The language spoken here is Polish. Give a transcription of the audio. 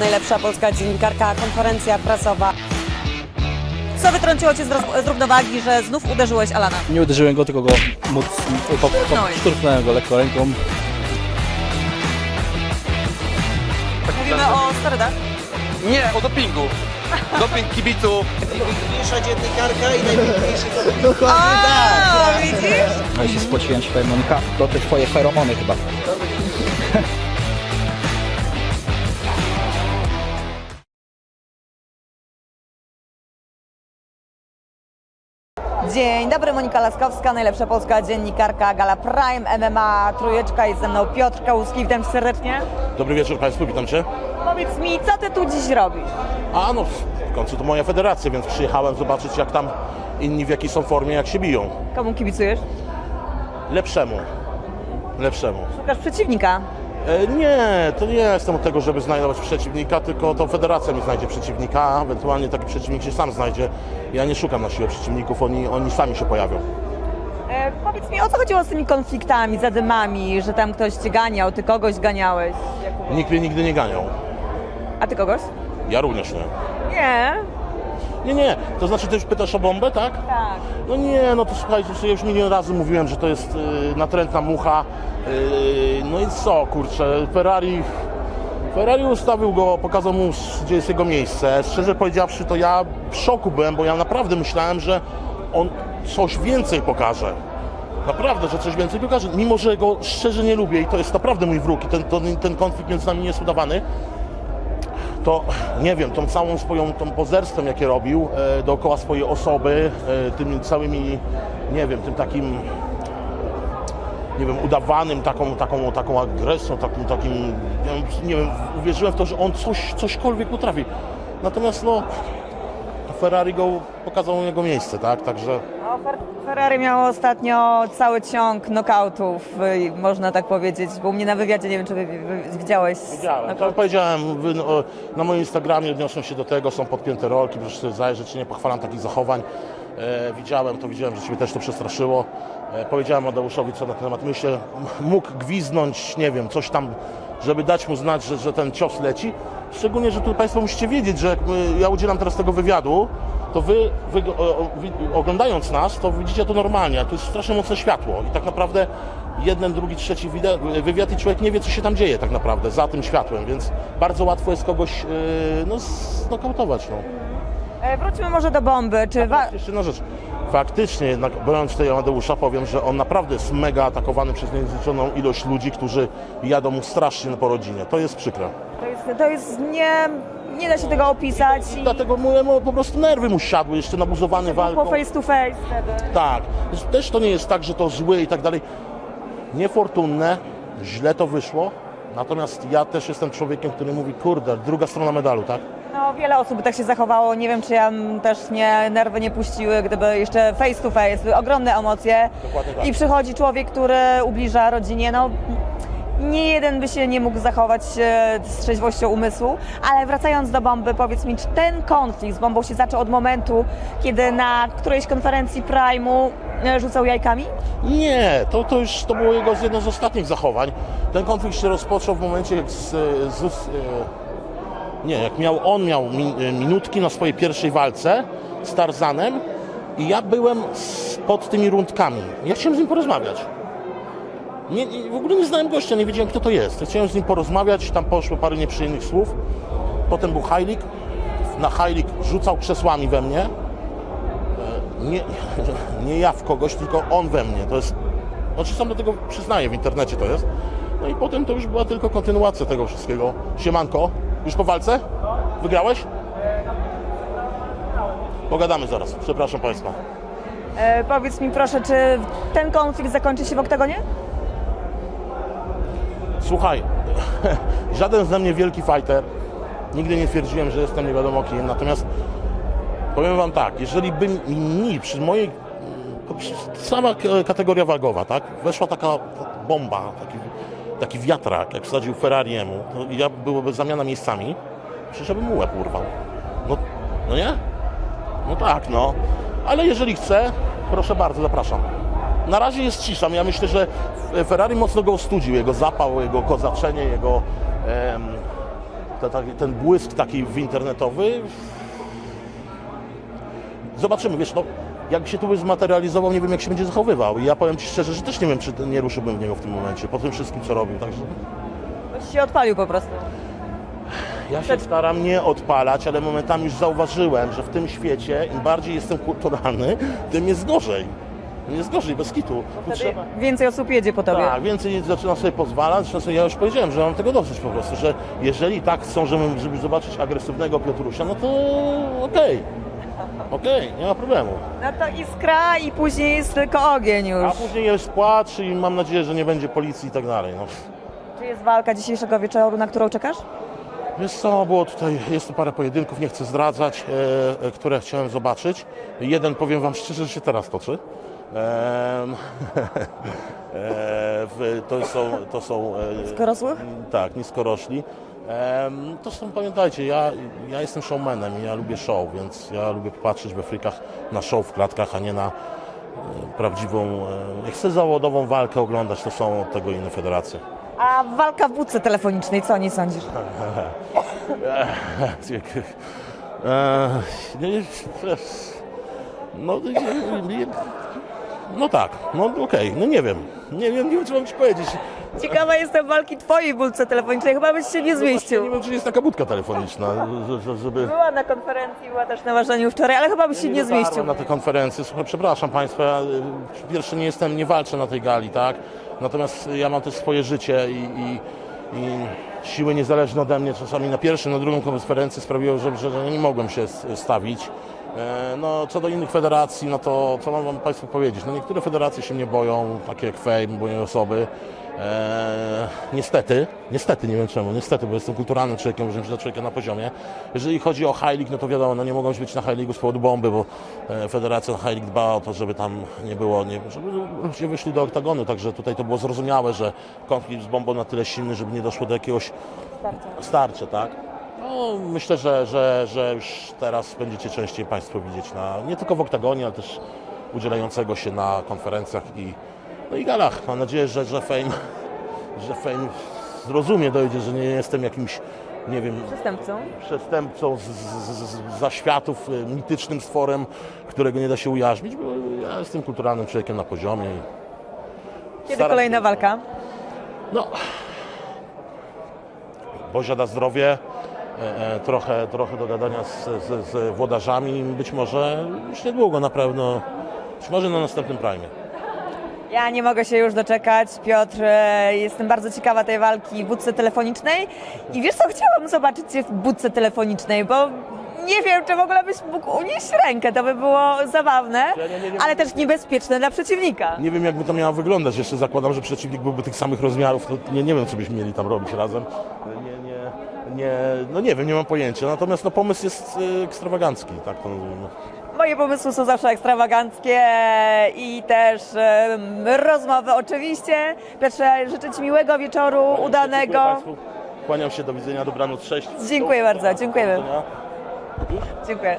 Najlepsza polska dziennikarka, konferencja prasowa. Co wytrąciło cię z, roz- z równowagi, że znów uderzyłeś Alana? Nie uderzyłem go, tylko go móc, po, po, Szturchnąłeś. szturchnąłem go lekko ręką. Mówimy o sterydach. Nie, o dopingu. Doping kibiców. Najpiękniejsza dziennikarka i najpiękniejszy. O, widzisz? No i się spociłem się powiem, Monika, to te twoje feromony chyba. Dzień dobry, Monika Laskowska, najlepsza polska dziennikarka Gala Prime, MMA, trójeczka, jest ze mną Piotr Kałuski, witam cię serdecznie. Dobry wieczór Państwu, witam Cię. Powiedz mi, co ty tu dziś robisz? A no, w końcu to moja federacja, więc przyjechałem zobaczyć jak tam inni w jakiej są formie, jak się biją. Komu kibicujesz? Lepszemu. Lepszemu. Szukasz przeciwnika. E, nie, to nie jestem od tego, żeby znajdować przeciwnika, tylko to federacja mi znajdzie przeciwnika, a ewentualnie taki przeciwnik się sam znajdzie. Ja nie szukam na siłę przeciwników, oni, oni sami się pojawią. E, powiedz mi, o co chodziło z tymi konfliktami, zadymami, że tam ktoś cię ganiał, ty kogoś ganiałeś? Nikt mnie nigdy nie ganiał. A ty kogoś? Ja również nie. Nie. Nie, nie, to znaczy ty już pytasz o bombę, tak? Tak. No nie, no to słuchajcie, ja już milion razy mówiłem, że to jest y, natrętna mucha. Y, no i co, kurczę, Ferrari... Ferrari ustawił go, pokazał mu, gdzie jest jego miejsce. Szczerze powiedziawszy, to ja w szoku byłem, bo ja naprawdę myślałem, że on coś więcej pokaże. Naprawdę, że coś więcej pokaże. Mimo, że go szczerze nie lubię i to jest naprawdę mój wróg i ten, ten, ten konflikt między nami nie jest udawany, to nie wiem, tą całą swoją tą pozerstwem, jakie robił e, dookoła swojej osoby, e, tymi całymi, nie wiem, tym takim, nie wiem, udawanym taką, taką, taką agresją, takim, takim, nie wiem, nie wiem, uwierzyłem w to, że on coś, cośkolwiek potrafi. Natomiast no, Ferrari go pokazał jego miejsce, tak, także... No, Fer- Ferrari miało ostatnio cały ciąg knokautów, y, można tak powiedzieć, bo u mnie na wywiadzie, nie wiem czy wy, wy, widziałeś. Widziałem, to powiedziałem, wy, no, na moim Instagramie odniosłem się do tego, są podpięte rolki, proszę sobie zajrzeć, nie pochwalam takich zachowań. E, widziałem to, widziałem, że Ciebie też to przestraszyło. E, powiedziałem Adeuszowi, co na ten temat myślę, mógł gwiznąć, nie wiem, coś tam, żeby dać mu znać, że, że ten cios leci. Szczególnie, że tu Państwo musicie wiedzieć, że jak my, ja udzielam teraz tego wywiadu, to wy, wy o- oglądając nas, to widzicie to normalnie, a tu jest strasznie mocne światło i tak naprawdę jeden, drugi, trzeci wywiad i człowiek nie wie, co się tam dzieje tak naprawdę za tym światłem, więc bardzo łatwo jest kogoś yy, no, znokautować. No. E, Wróćmy może do bomby. Czy wa- Jeszcze jedna rzecz. Faktycznie, jednak broniąc tutaj Amadeusza, powiem, że on naprawdę jest mega atakowany przez niezliczoną ilość ludzi, którzy jadą mu strasznie po rodzinie. To jest przykre. to jest, to jest nie, nie da się tego opisać. I dlatego mu, mu po prostu nerwy mu siadły, jeszcze nabuzowany Po walką. face to face wtedy. Tak. Też to nie jest tak, że to zły i tak dalej. Niefortunne, źle to wyszło. Natomiast ja też jestem człowiekiem, który mówi, kurde, druga strona medalu, tak? No wiele osób by tak się zachowało. Nie wiem, czy ja m, też nie, nerwy nie puściły, gdyby jeszcze face to face, były ogromne emocje. Dokładnie tak. I przychodzi człowiek, który ubliża rodzinie. No, nie jeden by się nie mógł zachować e, z trzeźwością umysłu, ale wracając do bomby, powiedz mi, czy ten konflikt z bombą się zaczął od momentu, kiedy na którejś konferencji Prime'u e, rzucał jajkami? Nie, to, to już to było jego z jedno z ostatnich zachowań. Ten konflikt się rozpoczął w momencie, jak z, z, z nie, jak miał, on miał mi, minutki na swojej pierwszej walce z Tarzanem i ja byłem pod tymi rundkami. Ja chciałem z nim porozmawiać. Nie, w ogóle nie znałem gościa, nie wiedziałem kto to jest. Chciałem z nim porozmawiać, tam poszło parę nieprzyjemnych słów. Potem był Hajlik. Na Hajlik rzucał krzesłami we mnie. Nie, nie ja w kogoś, tylko on we mnie. To jest. Znaczy sam do tego przyznaję, w internecie to jest. No i potem to już była tylko kontynuacja tego wszystkiego. Siemanko, już po walce? Wygrałeś? Pogadamy zaraz, przepraszam Państwa. E, powiedz mi proszę, czy ten konflikt zakończy się w oktagonie? Słuchaj, żaden ze mnie wielki fighter. Nigdy nie twierdziłem, że jestem nie wiadomo kim. Natomiast powiem Wam tak, jeżeli by mi przy mojej sama kategoria wagowa, tak, weszła taka bomba, taki, taki wiatrak, jak wsadził Ferrariemu, to ja byłoby zamiana miejscami, przecież ja bym mu łeb urwał. No, no nie? No tak, no. Ale jeżeli chce, proszę bardzo, zapraszam. Na razie jest cisza. Ja myślę, że Ferrari mocno go ostudził. Jego zapał, jego kozaczenie, jego em, ten błysk taki w internetowy. Zobaczymy, wiesz, no, jak się tu by zmaterializował, nie wiem jak się będzie zachowywał. I ja powiem Ci szczerze, że też nie wiem, czy nie ruszyłbym w niego w tym momencie, po tym wszystkim, co robił. Także się odpalił po prostu. ja się staram nie odpalać, ale momentami już zauważyłem, że w tym świecie im bardziej jestem kulturalny, tym jest gorzej. Jest gorzej, bez kitu. Tu Wtedy więcej osób jedzie po tobie. Tak, więcej zaczynam sobie pozwalać. Sobie, ja już powiedziałem, że mam tego dosyć po prostu, że jeżeli tak chcą, żeby, żeby zobaczyć agresywnego Piotrusia, no to okej. Okej, nie ma problemu. No to iskra i później jest tylko ogień już. A później jest płacz i mam nadzieję, że nie będzie policji i tak dalej. No. Czy jest walka dzisiejszego wieczoru, na którą czekasz? Wiesz co, było tutaj, jest tu parę pojedynków, nie chcę zdradzać, e, e, które chciałem zobaczyć. Jeden, powiem wam szczerze, że się teraz toczy. Em, e, w, to są, to są e? Tak, niskorośli. Em, to są, pamiętajcie, ja, ja jestem showmanem i ja lubię show, więc ja lubię patrzeć we frikach na show w klatkach, a nie na e, prawdziwą, e, jak chcę zawodową walkę oglądać, to są od tego inne federacje. A walka w budce telefonicznej, co nie sądzisz? E, nie, nie, no, nie, no tak, no okej, no nie wiem, nie wiem, nie wiem, co mam ci powiedzieć. Ciekawa jestem walki twojej budce telefonicznej, chyba byś się nie Nie zmieścił. wiem, czy jest taka budka telefoniczna, że- że- żeby... Była na konferencji, była też na ważeniu wczoraj, ale chyba byś się nie dotarłem zmieścił. na te konferencje. Słuchaj, przepraszam Państwa, ja, y, pierwszy nie jestem, nie walczę na tej gali, tak? Natomiast ja mam też swoje życie i, i, i siły niezależne ode mnie czasami na pierwszą, na drugą konferencję sprawiło, że, że nie mogłem się stawić. E, No, co do innych federacji, no to co mam wam Państwu powiedzieć? No, niektóre federacje się mnie boją, takie jak Fame, boją osoby. E, niestety, niestety, nie wiem czemu, niestety, bo jestem kulturalnym człowiekiem, uważam się za człowieka na poziomie. Jeżeli chodzi o High League, no to wiadomo, no nie mogą być na High League z powodu bomby, bo e, Federacja High League dba o to, żeby tam nie było, nie, żeby ludzie wyszli do oktagonu, także tutaj to było zrozumiałe, że konflikt z bombą na tyle silny, żeby nie doszło do jakiegoś starcia, tak? No, myślę, że, że, że już teraz będziecie częściej Państwo widzieć na, nie tylko w oktagonie, ale też udzielającego się na konferencjach i, no i galach. Mam nadzieję, że, że Fame, że Fame zrozumie, dojdzie, że nie jestem jakimś, nie wiem, Przestępcą. przestępcą z, z, z, z zaświatów, y, mitycznym stworem, którego nie da się ujarzmić, bo ja jestem kulturalnym człowiekiem na poziomie. i Kiedy staram kolejna się- walka? No, Bozia da zdrowie, trochę, trochę do gadania z, z, z włodarzami, być może już niedługo na pewno, być może na następnym prime. Ja nie mogę się już doczekać. Piotr, e, jestem bardzo ciekawa tej walki w budce telefonicznej. I wiesz co, chciałam zobaczyć Cię w budce telefonicznej, bo nie wiem, czy w ogóle byś mógł unieść rękę. To by było zabawne, Ja nie- nie- nie- ale też niebezpieczne dla przeciwnika. Nie wiem, jakby to miało wyglądać. Jeszcze zakładam, że przeciwnik byłby tych samych rozmiarów. To nie, nie wiem, co byśmy mieli tam robić razem. Nie, nie, no nie wiem, nie mam pojęcia. Natomiast no, pomysł jest y, ekstrawagancki. Tak to, no. Moje pomysły są zawsze ekstrawaganckie i też rozmowy oczywiście. Piotrze, życzę Ci miłego wieczoru, Dziękuję udanego. Państwu. Kłaniam się, do widzenia, dobranoc, cześć. Dziękuję bardzo, dziękujemy. Dziękuję.